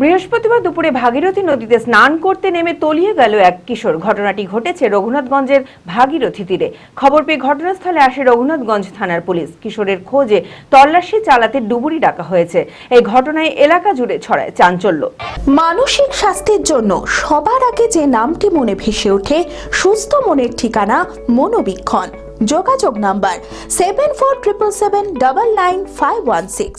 বৃহস্পতিবার দুপুরে ভাগীরথী নদীতে স্নান করতে নেমে তলিয়ে গেল এক কিশোর। ঘটনাটি ঘটেছে রঘুনাথগঞ্জের ভাগীরথী তীরে। খবর পেয়ে ঘটনাস্থলে আসে রঘুনাথগঞ্জ থানার পুলিশ। কিশোরের খোঁজে তল্লাশি চালাতে ডুবুরি ডাকা হয়েছে। এই ঘটনায় এলাকা জুড়ে ছড়ায় চাঞ্চল্য। মানসিক স্বাস্থ্যের জন্য সবার আগে যে নামটি মনে ভেসে ওঠে, সুস্থ মনের ঠিকানা মনোবীক্ষণ। যোগাযোগ number seven four triple seven double nine five one six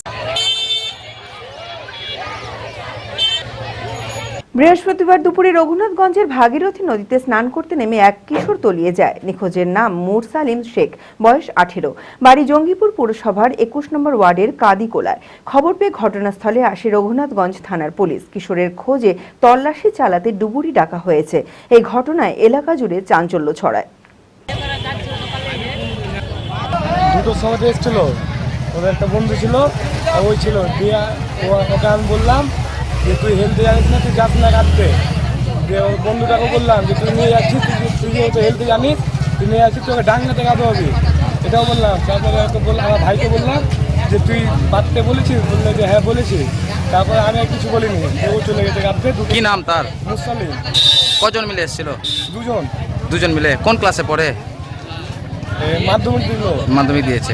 বৃহস্পতিবার দুপুরে রঘুনাথগঞ্জের ভাগীরথী নদীতে স্নান করতে নেমে এক কিশোর তলিয়ে যায়। নিখোঁজের নাম মুরসালিম শেখ, বয়স আঠেরো। বাড়ি জঙ্গিপুর পৌরসভার একুশ নম্বর ওয়ার্ডের কাদিকোলায়। খবর পেয়ে ঘটনাস্থলে আসে রঘুনাথগঞ্জ থানার পুলিশ। কিশোরের খোঁজে তল্লাশি চালাতে ডুবুরি ডাকা হয়েছে। এই ঘটনায় এলাকা জুড়ে চাঞ্চল্য ছড়ায়। এসেছিল। ওদের একটা বন্ধু ছিল ওই ছিল। দিয়ে ওকে আমি বললাম যে তুই হেলতে জানিস না তুই যাস না কাটতে দিয়ে ওর বন্ধুটাকে বললাম যে তুই নিয়ে যাচ্ছিস তুই তুই যেহেতু হেলতে জানিস তুই নিয়ে যাচ্ছিস তোকে ডাঙ্গাতে কাঁদতে হবে। এটাও বললাম। তারপরে ওকে বললাম আমার ভাইকে বললাম যে তুই বাঁধতে বলেছিস? বললে যে হ্যাঁ বলেছি। তারপরে আমি আর কিছু বলিনি। ও চলে গেছে কাঁদতে কি নাম তার? মুসালিম। কজন মিলে এসেছিল? দুজন। দুজন মিলে। কোন ক্লাসে পড়ে? মাধ্যমিক দিল। মাধ্যমিক দিয়েছে।